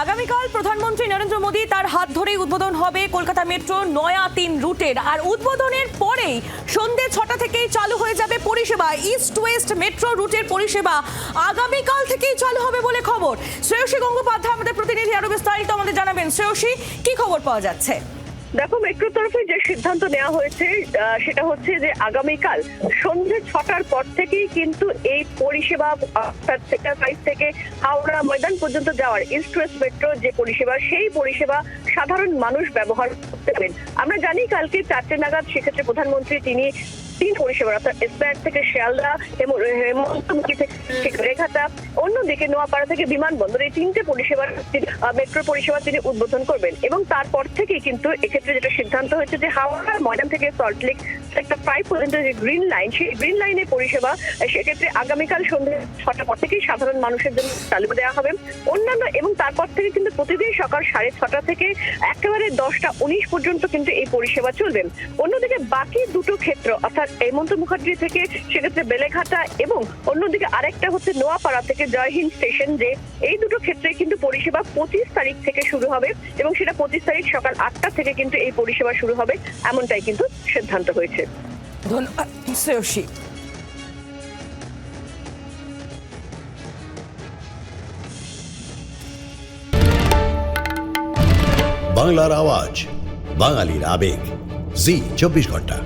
আগামীকাল প্রধানমন্ত্রী নরেন্দ্র মোদী তার হাত ধরেই উদ্বোধন হবে কলকাতা মেট্রো নয়া তিন রুটের। আর উদ্বোধনের পরেই সন্ধ্যে ছটা থেকেই চালু হয়ে যাবে পরিষেবা। ইস্ট ওয়েস্ট মেট্রো রুটের পরিষেবা আগামীকাল থেকেই চালু হবে বলে খবর। শ্রেয়সী গঙ্গোপাধ্যায় আমাদের প্রতিনিধি আরও বিস্তারিত আমাদের জানাবেন। শ্রেয়সী, কি খবর পাওয়া যাচ্ছে? দেখো মেট্রোর তরফে যে সিদ্ধান্ত নেওয়া হয়েছে সেটা হচ্ছে যে আগামীকাল সন্ধ্যে ছটার পর থেকেই কিন্তু এই পরিষেবা সেক্টর ফাইভ থেকে হাওড়া ময়দান পর্যন্ত যাওয়ার ইস্ট মেট্রো যে পরিষেবা, সেই পরিষেবা সাধারণ মানুষ ব্যবহার করতে পারবেন। আমরা জানি কালকে চারটে নাগাদ সেক্ষেত্রে প্রধানমন্ত্রী, তিনি তিন পরিষেবা অর্থাৎ এসপ্যাট থেকে শিয়ালদা, হেম- হেমন্তমুখী থেকে রেখাটা, অন্যদিকে নোয়াপাড়া থেকে বিমানবন্দর, এই তিনটে পরিষেবার মেট্রো পরিষেবা তিনি উদ্বোধন করবেন। এবং তারপর থেকেই কিন্তু এক্ষেত্রে যেটা সিদ্ধান্ত হয়েছে যে হাওড়ার ময়দান থেকে সল্টলেক সেক্টর ফাইভ পর্যন্ত যে গ্রিন লাইন সেই গ্রিন লাইনের পরিষেবা সেক্ষেত্রে আগামীকাল সন্ধ্যে ছটা পর থেকেই সাধারণ মানুষের জন্য চালু দেওয়া হবে। অন্যান্য এবং তারপর থেকে কিন্তু প্রতিদিন সকাল সাড়ে ছটা থেকে একেবারে দশটা উনিশ পর্যন্ত কিন্তু এই পরিষেবা চলবে। অন্যদিকে বাকি দুটো ক্ষেত্র, অর্থাৎ হেমন্ত মুখার্জি থেকে সেক্ষেত্রে বেলেঘাটা এবং অন্যদিকে আরেকটা হচ্ছে নোয়াপাড়া থেকে জয়হিন্দ স্টেশন, যে এই দুটো ক্ষেত্রে কিন্তু পরিষেবা পঁচিশ তারিখ থেকে শুরু হবে এবং সেটা পঁচিশ তারিখ সকাল আটটা থেকে কিন্তু এই পরিষেবা শুরু হবে, এমনটাই কিন্তু সিদ্ধান্ত হয়েছে। ধন্যবাদ শ্রেয়সী বাংলার আওয়াজ বাঙালির আবেগ জি চব্বিশ ঘন্টা